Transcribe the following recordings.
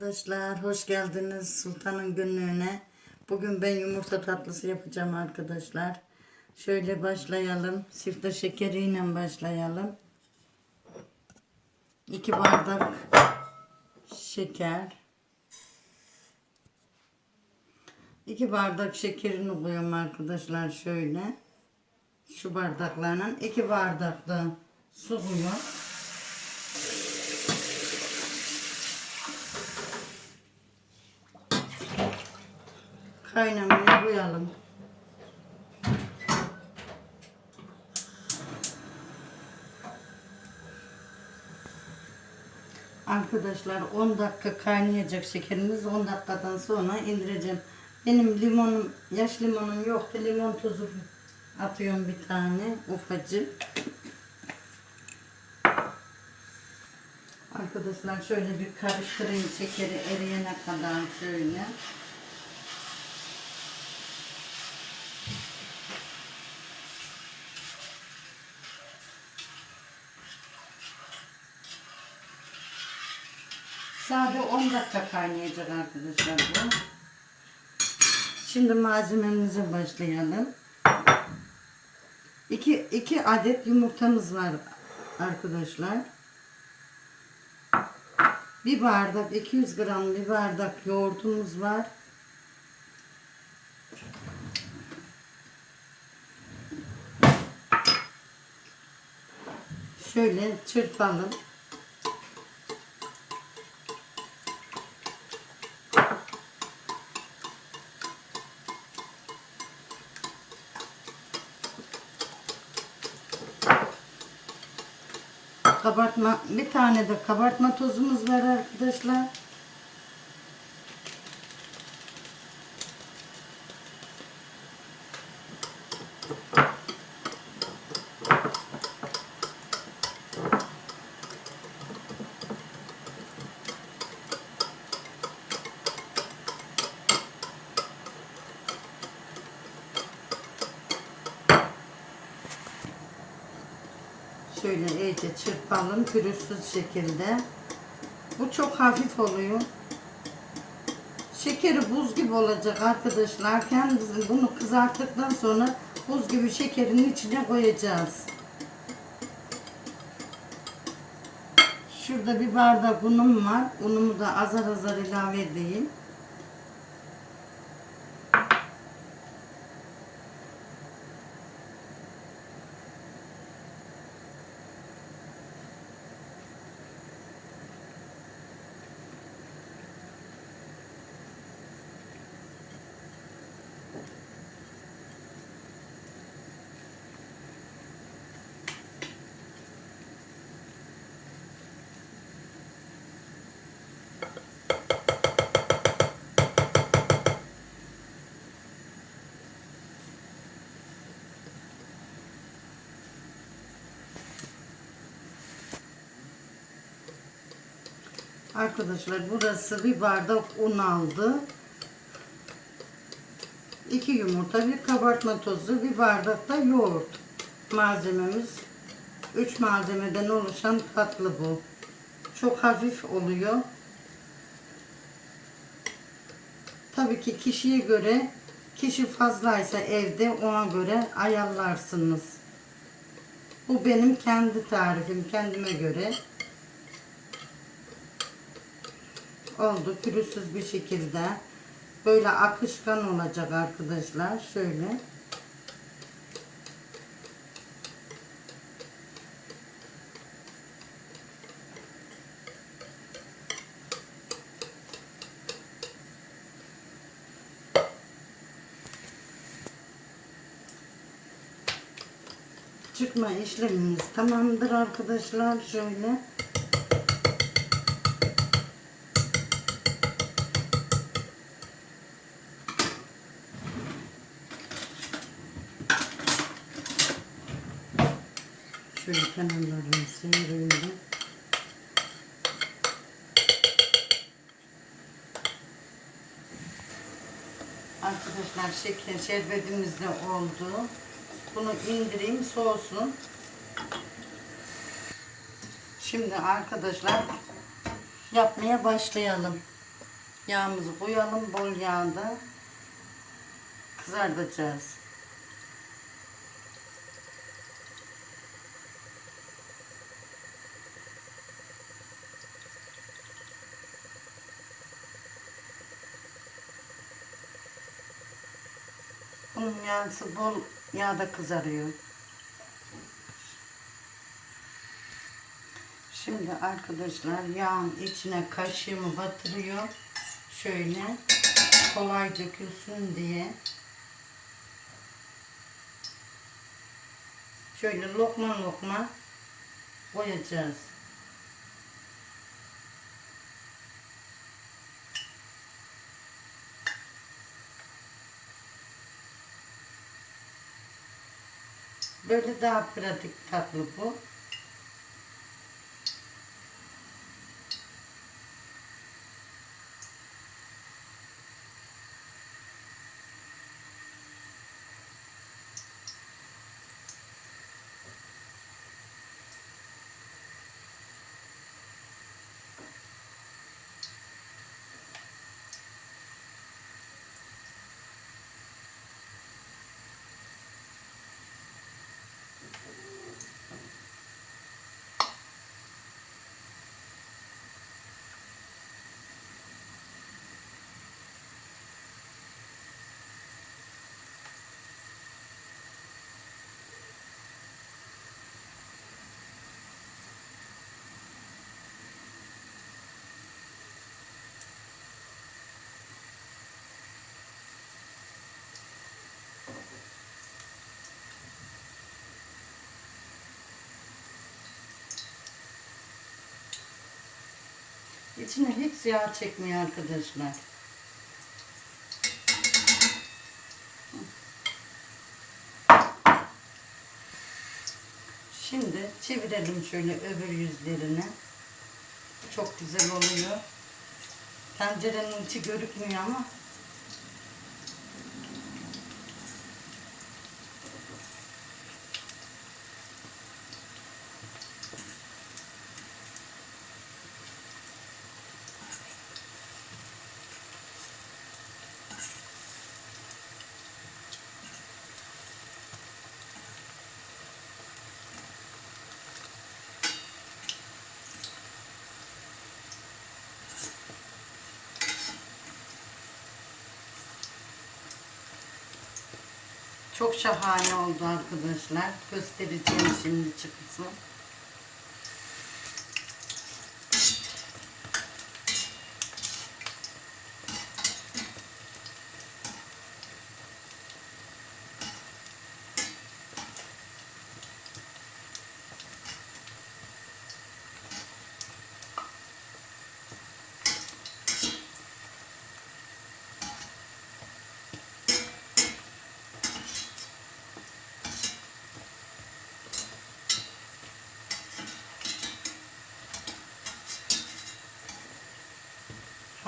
Arkadaşlar hoş geldiniz Sultan'ın günlüğüne. Bugün ben yumurta tatlısı yapacağım arkadaşlar. Şöyle başlayalım. Sifte şekeriyle başlayalım. 2 bardak şeker. 2 bardak şekerini koyuyorum arkadaşlar şöyle. Şu bardaklarla 2 bardak da su koyuyorum. Kaynamaya koyalım. Arkadaşlar 10 dakika kaynayacak şekerimiz 10 dakikadan sonra indireceğim. Benim limonum, yaş limonum yoktu. Limon tuzu atıyorum bir tane ufacık. Arkadaşlar şöyle bir karıştırayım şekeri eriyene kadar şöyle. Sadece 10 dakika kaynayacak arkadaşlar bu. Şimdi malzememize başlayalım. 2 2 adet yumurtamız var arkadaşlar. Bir bardak 200 gram bir bardak yoğurdumuz var. Şöyle çırpalım. Kabartma bir tane de kabartma tozumuz var arkadaşlar. Şöyle iyice çırpalım pürüzsüz şekilde. Bu çok hafif oluyor. Şekeri buz gibi olacak arkadaşlar. Kendimiz bunu kızarttıktan sonra buz gibi şekerin içine koyacağız. Şurada bir bardak unum var. Unumu da azar azar ilave edeyim. Arkadaşlar burası bir bardak un aldı. 2 yumurta, bir kabartma tozu, bir bardak da yoğurt. Malzememiz 3 malzemeden oluşan tatlı bu. Çok hafif oluyor. Tabii ki kişiye göre kişi fazlaysa evde ona göre ayarlarsınız. Bu benim kendi tarifim kendime göre. Oldu. Pürüzsüz bir şekilde. Böyle akışkan olacak arkadaşlar. Şöyle. Çıkma işlemimiz tamamdır arkadaşlar. Şöyle Şöyle kenarlarını sıyırayım da. Arkadaşlar şeker şerbetimiz de oldu. Bunu indireyim soğusun. Şimdi arkadaşlar yapmaya başlayalım. Yağımızı koyalım bol yağda kızartacağız. Bunun yağısı bol yağda kızarıyor. Şimdi arkadaşlar yağın içine kaşığımı batırıyor. Şöyle kolay dökülsün diye. Şöyle lokma lokma koyacağız. Böyle daha pratik tatlı bu. İçine hiç yağ çekmiyor arkadaşlar. Şimdi çevirelim şöyle öbür yüzlerini. Çok güzel oluyor. Tencerenin içi görükmüyor ama çok şahane oldu arkadaşlar. Göstereceğim şimdi çıkısını.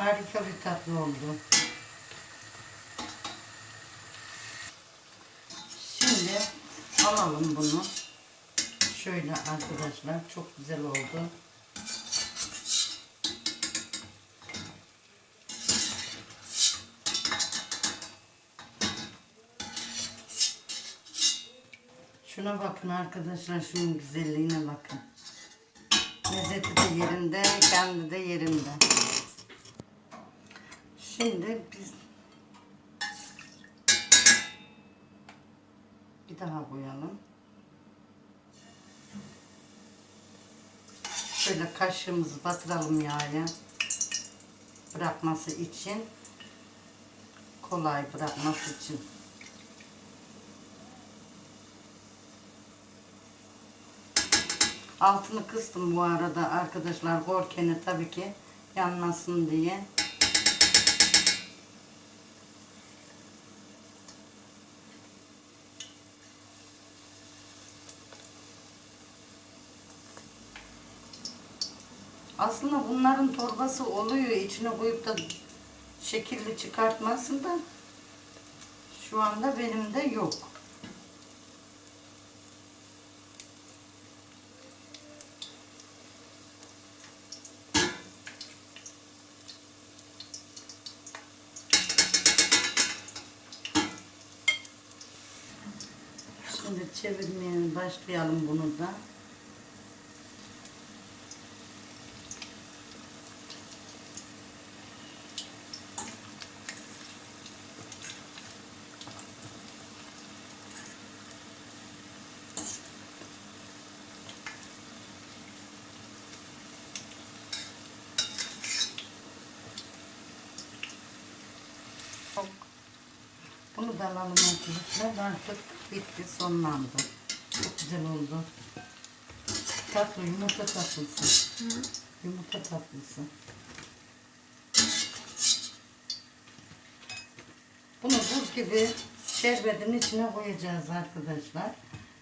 Harika bir tatlı oldu. Şimdi alalım bunu. Şöyle arkadaşlar çok güzel oldu. Şuna bakın arkadaşlar şunun güzelliğine bakın. Lezzeti de yerinde, kendi de yerinde. Şimdi biz bir daha koyalım. Şöyle kaşığımızı batıralım yağa. Bırakması için. Kolay bırakması için. Altını kıstım bu arada arkadaşlar. Gorkeni tabii ki yanmasın diye. Aslında bunların torbası oluyor. içine koyup da şekilli çıkartmasın da şu anda benim de yok. Şimdi çevirmeye başlayalım bunu da. Bunu da alalım arkadaşlar. Artık bitti sonlandı. Çok güzel oldu. Tatlı yumurta tatlısı. Yumurta tatlısı. Bunu buz gibi şerbetin içine koyacağız arkadaşlar.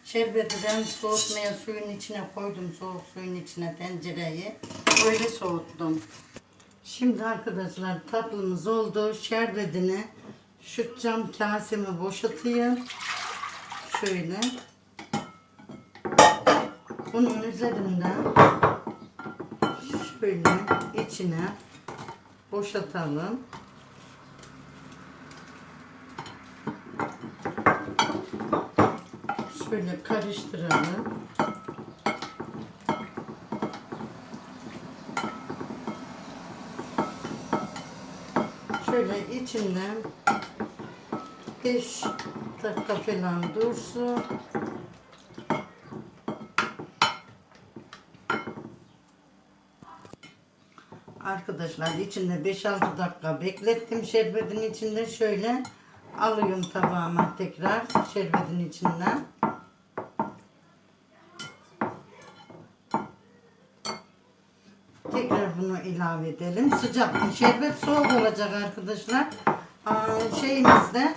Şerbeti ben soğutmaya suyun içine koydum. Soğuk suyun içine tencereyi. Öyle soğuttum. Şimdi arkadaşlar tatlımız oldu. Şerbetini şu cam kasemi boşaltayım. Şöyle. Bunun üzerinden şöyle içine boşaltalım. Şöyle karıştıralım. Şöyle içinden 5 dakika falan dursun. Arkadaşlar içinde 5-6 dakika beklettim şerbetin içinde şöyle alıyorum tabağıma tekrar şerbetin içinden. Tekrar bunu ilave edelim. Sıcak. Şerbet soğuk olacak arkadaşlar. Aa, şeyimiz de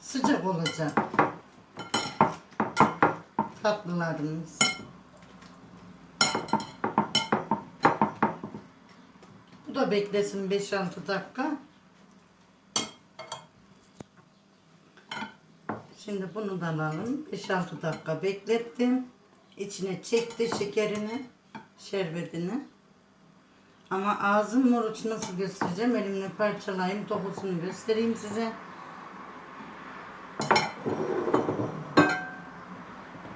sıcak olacak. Tatlılarımız. Bu da beklesin 5-6 dakika. Şimdi bunu da alalım. 5-6 dakika beklettim. İçine çekti şekerini, şerbetini. Ama ağzım moruç nasıl göstereceğim? Elimle parçalayayım, dokusunu göstereyim size.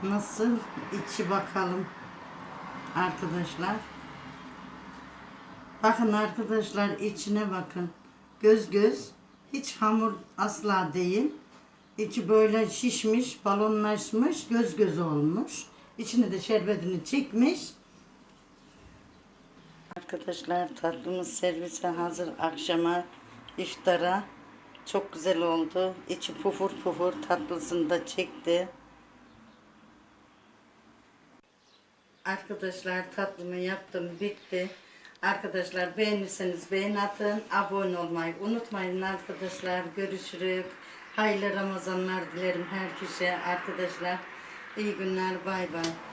Nasıl? içi bakalım. Arkadaşlar. Bakın arkadaşlar içine bakın. Göz göz. Hiç hamur asla değil. İçi böyle şişmiş, balonlaşmış, göz göz olmuş. İçine de şerbetini çekmiş. Arkadaşlar tatlımız servise hazır akşama iftara. Çok güzel oldu. İçi pufur pufur tatlısını da çekti. Arkadaşlar tatlımı yaptım bitti. Arkadaşlar beğenirseniz beğen atın. Abone olmayı unutmayın arkadaşlar. Görüşürüz. Hayırlı Ramazanlar dilerim herkese arkadaşlar. İyi günler bay bay.